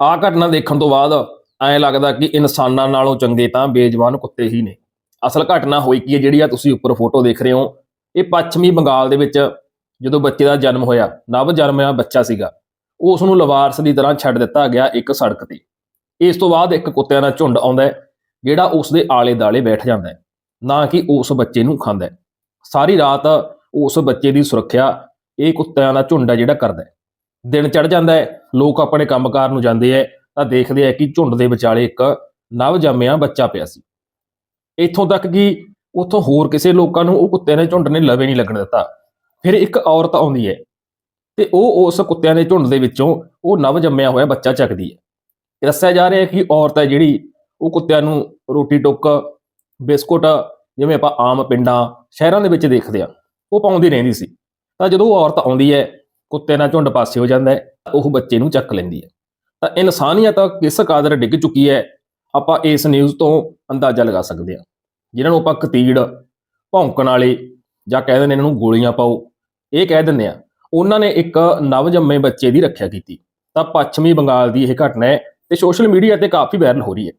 ਆਹ ਘਟਨਾ ਦੇਖਣ ਤੋਂ ਬਾਅਦ ਐਂ ਲੱਗਦਾ ਕਿ ਇਨਸਾਨਾਂ ਨਾਲੋਂ ਚੰਗੇ ਤਾਂ ਬੇਜਵਾਨ ਕੁੱਤੇ ਹੀ ਨੇ। ਅਸਲ ਘਟਨਾ ਹੋਈ ਕੀ ਹੈ? ਜਿਹੜੀ ਆ ਤੁਸੀਂ ਉੱਪਰ ਫੋਟੋ ਦੇਖ ਰਹੇ ਹੋ, ਇਹ ਪੱਛਮੀ ਬੰਗਾਲ ਦੇ ਵਿੱਚ ਜਦੋਂ ਬੱਚੇ ਦਾ ਜਨਮ ਹੋਇਆ, ਨਵ ਜਨਮਿਆ ਬੱਚਾ ਸੀਗਾ, ਉਸ ਨੂੰ ਲਵਾਰਸ ਦੀ ਤਰ੍ਹਾਂ ਛੱਡ ਦਿੱਤਾ ਗਿਆ ਇੱਕ ਸੜਕ ਤੇ। ਇਸ ਤੋਂ ਬਾਅਦ ਇੱਕ ਕੁੱਤਿਆਂ ਦਾ ਝੁੰਡ ਆਉਂਦਾ ਜਿਹੜਾ ਉਸ ਦੇ ਆਲੇ-ਦਾਲੇ ਬੈਠ ਜਾਂਦਾ ਹੈ, ਨਾ ਕਿ ਉਸ ਬੱਚੇ ਨੂੰ ਖਾਂਦਾ ਸਾਰੀ ਰਾਤ ਉਸ ਬੱਚੇ ਦੀ ਸੁਰੱਖਿਆ ਇਹ ਕੁੱਤਿਆਂ ਦਾ ਝੁੰਡ ਹੈ ਜਿਹੜਾ ਕਰਦਾ ਦਿਨ ਚੜ ਜਾਂਦਾ ਹੈ, ਲੋਕ ਆਪਣੇ ਕੰਮਕਾਰ ਨੂੰ ਜਾਂਦੇ ਹੈ, ਤਾਂ ਦੇਖਦੇ ਆ ਕਿ ਝੁੰਡ ਦੇ ਵਿਚਾਲੇ ਇੱਕ ਨਵ ਜੰਮਿਆ ਬੱਚਾ ਪਿਆ ਸੀ। ਇੱਥੋਂ ਤੱਕ ਕਿ ਉੱਥੋਂ ਹੋਰ ਕਿਸੇ ਲੋਕਾਂ ਨੂੰ ਉਹ ਕੁੱਤਿਆਂ ਨੇ ਝੁੰਡ ਨੇ ਲਵੇ ਨਹੀਂ ਲੱਗਣ ਦਿੱਤਾ। ਫਿਰ ਇੱਕ ਔਰਤ ਆਉਂਦੀ ਹੈ ਤੇ ਉਹ ਉਸ ਕੁੱਤਿਆਂ ਦੇ ਝੁੰਡ ਦੇ ਵਿੱਚੋਂ ਉਹ ਨਵ ਜੰਮਿਆ ਹੋਇਆ ਬੱਚਾ ਚੱਕਦੀ ਹੈ। ਇਹ ਦੱਸਿਆ ਜਾ ਰਿਹਾ ਹੈ ਕਿ ਔਰਤ ਹੈ ਜਿਹੜੀ, ਉਹ ਕੁੱਤਿਆਂ ਨੂੰ ਰੋਟੀ ਟੁੱਕ, ਬਿਸਕੁਟ, ਜਿਵੇਂ ਆਪਾਂ ਆਮ ਪਿੰਡਾਂ, ਸ਼ਹਿਰਾਂ ਦੇ ਵਿੱਚ ਦੇਖਦੇ ਆ ਉਹ ਪਾਉਂਦੀ ਰਹਿੰਦੀ ਸੀ। ਤਾਂ ਜਦੋਂ ਉਹ ਔਰਤ ਆਉਂਦੀ ਹੈ ਕੁੱਤੇ ਨਾਲ ਝੁੰਡ ਪਾਸੇ ਹੋ ਜਾਂਦਾ ਹੈ, ਉਹ ਬੱਚੇ ਨੂੰ ਚੱਕ ਲੈਂਦੀ ਹੈ। ਤਾਂ ਇਨਸਾਨੀਅਤ ਕਿਸ ਕਾਦਰ ਡਿੱਗ ਚੁੱਕੀ ਹੈ, ਆਪਾਂ ਇਸ ਨਿਊਜ਼ ਤੋਂ ਅੰਦਾਜ਼ਾ ਲਗਾ ਸਕਦੇ ਹਾਂ। ਜਿਨ੍ਹਾਂ ਨੂੰ ਆਪਾਂ ਕਤੀੜ, ਭੌਂਕਣ ਵਾਲੇ ਜਾਂ ਕਹਿ ਦਿੰਦੇ ਇਹਨਾਂ ਨੂੰ ਗੋਲੀਆਂ ਪਾਓ, ਇਹ ਕਹਿ ਦਿੰਦੇ ਆ, ਉਹਨਾਂ ਨੇ ਇੱਕ ਨਵਜੰਮੇ ਬੱਚੇ ਦੀ ਰੱਖਿਆ ਕੀਤੀ। ਤਾਂ ਪੱਛਮੀ ਬੰਗਾਲ ਦੀ ਇਹ ਘਟਨਾ ਹੈ ਤੇ ਸੋਸ਼ਲ ਮੀਡੀਆ ਤੇ ਕਾਫੀ ਵਾਇਰਲ ਹੋ ਰਹੀ ਹੈ।